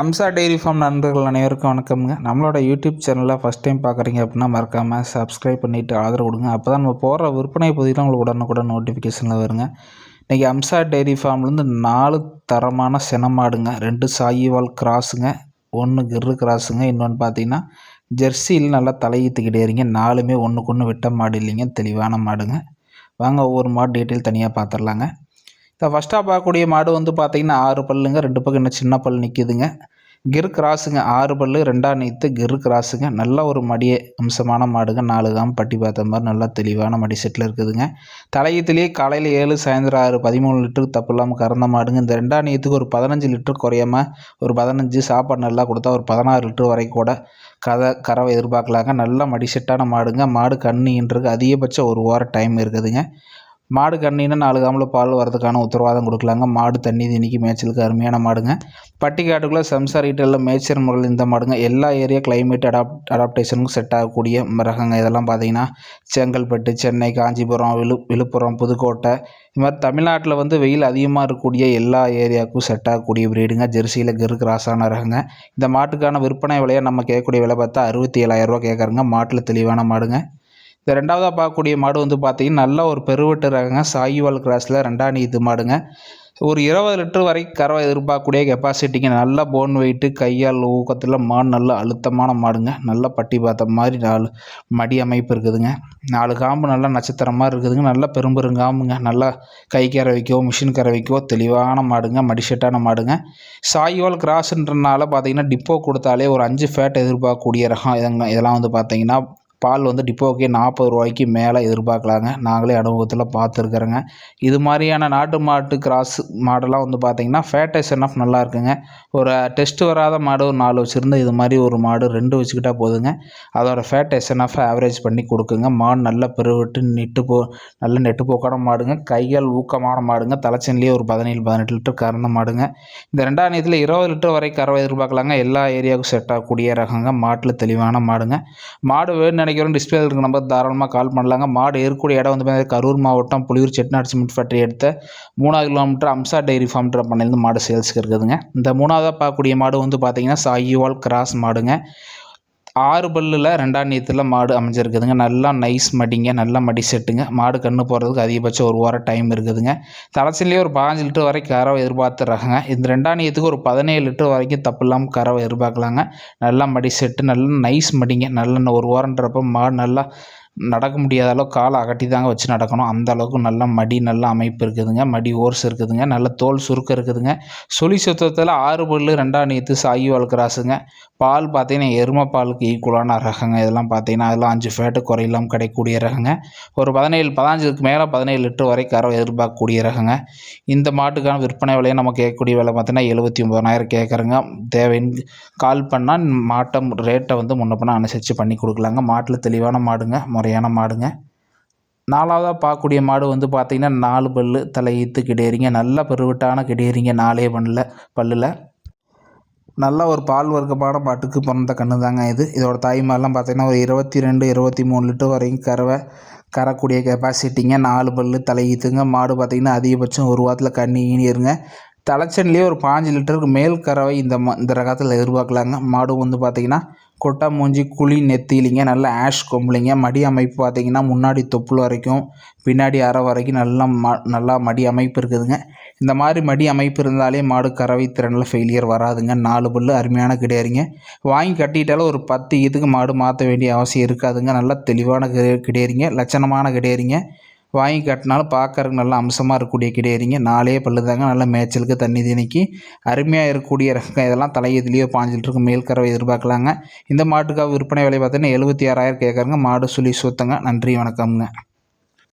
Amsa dairy farm நண்பர்கள் அனைவருக்கும் வணக்கம்ங்க. நம்மளோட யூடியூப் சேனலில் ஃபஸ்ட் டைம் பார்க்குறீங்க அப்படின்னா மறக்காமல் சப்ஸ்கிரைப் பண்ணிவிட்டு ஆதரவு கொடுங்க. அப்போ தான் நம்ம போடுற விற்பனை பகுதியில் உங்களுக்கு உடனுக்குடன் நோட்டிஃபிகேஷனில் வருங்க. இன்றைக்கி அம்சா டெய்ரி ஃபார்ம்லேருந்து நாலு தரமான சினமாடுங்க ரெண்டு சாயிவால் கிராஸுங்க ஒன்று கிரு கிராஸுங்க இன்னொன்று பார்த்தீங்கன்னா ஜெர்சியில் நல்லா தலையீத்துக்கிட்டேறிங்க நாலுமே ஒன்றுக்கு ஒன்று விட்ட மாடு இல்லைங்க தெளிவான மாடுங்க. வாங்க ஒவ்வொரு மாடு டீட்டெயில் தனியாக பார்த்துடலாங்க இந்த ஃபஸ்ட்டாக பார்க்கக்கூடிய மாடு வந்து பார்த்திங்கன்னா ஆறு பல்லுங்க ரெண்டு பக்கம் இன்னும் சின்ன பல் நிற்கிதுங்க கிரு கிராஸுங்க ஆறு பல் ரெண்டாம் நீத்து கிரு கிராஸுங்க. நல்ல ஒரு மடிய அம்சமான மாடுங்க. நாலு காம் பட்டி பார்த்த மாதிரி நல்லா தெளிவான மடி செட்டில் இருக்குதுங்க. தலையத்துலேயே காலையில் ஏழு சாயந்தரம் ஆறு பதிமூணு லிட்டருக்கு தப்பு இல்லாமல் கறந்த மாடுங்க. இந்த ரெண்டாம் நீத்துக்கு ஒரு பதினஞ்சு லிட்டர் குறையாமல் ஒரு பதினஞ்சு சாப்பாடு நல்லா கொடுத்தா ஒரு பதினாறு லிட்டர் வரைக்கும் கூட கதை கறவை எதிர்பார்க்கலாங்க. நல்ல மடி செட்டான மாடுங்க. மாடு கண்ணின்றது அதிகபட்சம் ஒரு வாரம் டைம் இருக்குதுங்க. மாடு கண்ணினா நாலு காமில் பால் வரதுக்கான உத்தரவாதம் கொடுக்கலாங்க. மாடு தண்ணி திணிக்கு மேய்ச்சலுக்கு அருமையான மாடுங்க. பட்டிக்காட்டுக்குள்ளே சம்சார் எல்லாம் மேய்ச்சல் முறையில் இந்த மாடுங்க. எல்லா ஏரியா கிளைமேட் அடாப்ட் அடாப்டேஷனுக்கும் செட் ஆகக்கூடிய ரகங்க. இதெல்லாம் பார்த்தீங்கன்னா செங்கல்பட்டு சென்னை காஞ்சிபுரம் விழு விழுப்புரம் புதுக்கோட்டை. இது மாதிரி தமிழ்நாட்டில் வந்து வெயில் அதிகமாக இருக்கக்கூடிய எல்லா ஏரியாவுக்கும் செட் ஆகக்கூடிய ப்ரீடுங்க ஜெர்சியில் கெரு கிராஸான ரகங்க. இந்த மாட்டுக்கான விற்பனை விலையை நம்ம கேட்கக்கூடிய விலை பார்த்தா அறுபத்தி ஏழாயிரரூவா கேட்குறங்க. மாட்டில் தெளிவான மாடுங்க. இந்த ரெண்டாவதாக பார்க்கக்கூடிய மாடு வந்து பார்த்திங்கன்னா நல்ல ஒரு பெருவெட்டு ரகங்க. சாயிவால் கிராஸில் ரெண்டாம் இது மாடுங்க. ஒரு இருபது லிட்டர் வரைக்கும் கறவை எதிர்பார்க்கக்கூடிய கெப்பாசிட்டிங்க நல்ல போன் வெயிட்டு கையால் ஊக்கத்தில் மாடு நல்ல அழுத்தமான மாடுங்க. நல்ல பட்டி பார்த்த மாதிரி நாலு மடி அமைப்பு இருக்குதுங்க. நாலு காம்பு நல்லா நட்சத்திரமாக இருக்குதுங்க. நல்லா பெரும்பெருங்காம்புங்க. நல்லா கை கறவைக்கோ மிஷின் கறவைக்கோ தெளிவான மாடுங்க. மடிஷெட்டான மாடுங்க. சாய்வால் கிராஸ்ன்றனால பார்த்தீங்கன்னா டிப்போ கொடுத்தாலே ஒரு அஞ்சு ஃபேட் எதிர்பார்க்கக்கூடிய ரகம். இதெல்லாம் வந்து பார்த்தீங்கன்னா பால் வந்து டிப்போக்கே நாற்பது ரூபாய்க்கு மேலே எதிர்பார்க்கலாங்க. நாங்களே அனுபவத்தில் பார்த்துருக்குறோங்க. இது மாதிரியான நாட்டு மாட்டு கிராஸ் மாடெல்லாம் வந்து பார்த்திங்கன்னா ஃபேட்டேஷன் ஆஃப் நல்லா இருக்குங்க. ஒரு டெஸ்ட் வராத மாடு ஒரு நாலு வச்சுருந்து இது மாதிரி ஒரு மாடு ரெண்டு வச்சுக்கிட்டா போதுங்க. அதோட ஃபேட்டேஷன் ஆஃப் ஆவரேஜ் பண்ணி கொடுக்குங்க. மாடு நல்லா பெருவிட்டு நெட்டு போ நல்ல நெட்டு போக்கான மாடுங்க. கைகள் ஊக்கமான மாடுங்க. தலைச்சன்லேயே ஒரு பதினேழு பதினெட்டு லிட்டர் கறந்த மாடுங்க. இந்த ரெண்டாம் நேரத்தில் இருபது லிட்டர் வரை கறவை எதிர்பார்க்கலாங்க. எல்லா ஏரியாவுக்கும் செட் ஆகக்கூடிய ரகங்க. மாட்டில் தெளிவான மாடுங்க. மாடு வேணும் நினைக்கிறோம் டிஸ்பிளே இருக்க நம்பர் தாராளமாக கால் பண்ணலாங்க. மாடு ஏற்கக்கூடிய இடம் வந்து பார்த்தீங்கன்னா கரூர் மாவட்டம் புலியூர் செட்டிநாடு சிமெண்ட் ஃபேக்ட்ரி எடுத்த மூணாவது கிலோமீட்டர் அம்சா டெய்ரி ஃபார்ம்ன்ற பண்ணையிலேருந்து மாடு சேல்ஸுக்கு இருக்குதுங்க. இந்த மூணாவதாக பார்க்கக்கூடிய மாடு வந்து பார்த்தீங்கன்னா சாயிவால் கிராஸ் மாடுங்க. ஆறு பல்லில் ரெண்டாம் நீத்தில் மாடு அமைஞ்சிருக்குதுங்க. நல்லா நைஸ் மடிங்க நல்லா மடி செட்டுங்க. மாடு கன்று போகிறதுக்கு அதிகபட்சம் ஒரு வாரம் டைம் இருக்குதுங்க. தலைச்சிலேயே ஒரு பாஞ்சு லிட்டர் வரைக்கும் கறவை எதிர்பார்த்துறாங்க இந்த ரெண்டாம் நீத்துக்கு ஒரு பதினேழு லிட்டர் வரைக்கும் தப்பு இல்லாமல் கறவை எதிர்பார்க்கலாங்க. நல்லா மடி செட்டு நல்லா நைஸ் மடிங்க. நல்ல ஒரு வாரன்றப்போ மாடு நல்லா நடக்க முடியாத அளவுக்கு காலை அகட்டி தாங்க வச்சு நடக்கணும். அந்த அளவுக்கு நல்ல மடி நல்ல அமைப்பு இருக்குதுங்க. மடி ஓர்ஸ் இருக்குதுங்க. நல்ல தோல் சுருக்கம் இருக்குதுங்க. சுழி சுத்தத்தில் ஆறு பல் ரெண்டாம் நீத்து சாயி வளர்க்குறாசுங்க. பால் பார்த்தீங்கன்னா எருமை பாலுக்கு ஈக்குவலான ரகங்க. இதெல்லாம் பார்த்தீங்கன்னா அதெல்லாம் அஞ்சு ஃபேட்டு குறையில்லாமல் கிடைக்கக்கூடிய ரகங்க. ஒரு பதினேழு பதினஞ்சுக்கு மேலே பதினேழு லிட்டர் வரை கறவை எதிர்பார்க்கக்கூடிய ரகங்க. இந்த மாட்டுக்கான விற்பனை விலையை நம்ம கேட்கக்கூடிய விலை பார்த்தீங்கன்னா எழுபத்தி ஒம்பதாயிரம் கேட்குறங்க. தேவைன்னு கால் பண்ணால் மாட்டம் ரேட்டை வந்து முன்ன பண்ண அனுசரித்து பண்ணி கொடுக்கலாங்க. மாட்டில் தெளிவான மாடுங்க. முறையான மாடுங்க. நாலாவதாக பார்க்கக்கூடிய மாடு வந்து பார்த்திங்கன்னா நாலு பல் தலை ஈத்து கிடையிறீங்க. நல்ல பெருவிட்டான கிடையிறீங்க நாலே பல்லில் பல்லில். நல்ல ஒரு பால் வர்க்கமான மாட்டுக்கு பிறந்த கன்று தாங்க இது. இதோட தாய்மாரெலாம் பார்த்திங்கன்னா ஒரு இருபத்தி ரெண்டு இருபத்தி மூணு லிட்டர் வரைக்கும் கறவை கறக்கூடிய கெப்பாசிட்டிங்க நாலு பல் தலையீத்துங்க மாடு பார்த்திங்கன்னா அதிகபட்சம் ஒரு வாரத்தில் கண்ணி ஈனிருங்க தலைச்சன்லேயே ஒரு பாஞ்சு லிட்டருக்கு மேல் கறவை இந்த இந்த ரகத்தில் எதிர்பார்க்கலாங்க. மாடு வந்து பார்த்திங்கன்னா கொட்டா மூஞ்சி குழி நெத்திலிங்க நல்ல ஆஷ் கொம்புலிங்க. மடி அமைப்பு பார்த்திங்கன்னா முன்னாடி தொப்புள் வரைக்கும் பின்னாடி அரை வரைக்கும் நல்லா ம நல்லா மடி அமைப்பு இருக்குதுங்க. இந்த மாதிரி மடி அமைப்பு இருந்தாலே மாடு கறவை திறனில் ஃபெயிலியர் வராதுங்க. நாலு புல் அருமையான கிடையாதுங்க. வாங்கி கட்டிட்டாலும் ஒரு பத்து இதுக்கு மாடு மாற்ற வேண்டிய அவசியம் இருக்காதுங்க. நல்லா தெளிவான கிடையாதுங்க. லட்சணமான கிடையாதுங்க. வாங்கி கட்டினாலும் பார்க்கறதுக்கு நல்ல அம்சமாக இருக்கக்கூடிய கிடையாதுங்க. நாலே பல்லு தாங்க நல்லா மேய்ச்சலுக்கு தண்ணி திணிக்கி. அருமையாக இருக்கக்கூடிய ரகம் இதெல்லாம் தலையதுலேயோ பாஞ்சிட்டு லிட்டருக்கு மேல் கறவை எதிர்பார்க்கலாங்க. இந்த மாட்டுக்காக விற்பனை விலை பார்த்தீங்கன்னா எழுபத்தி ஆறாயிரம் கேட்குறாங்க. மாடு சுழி சுத்தங்க. நன்றி வணக்கம்ங்க.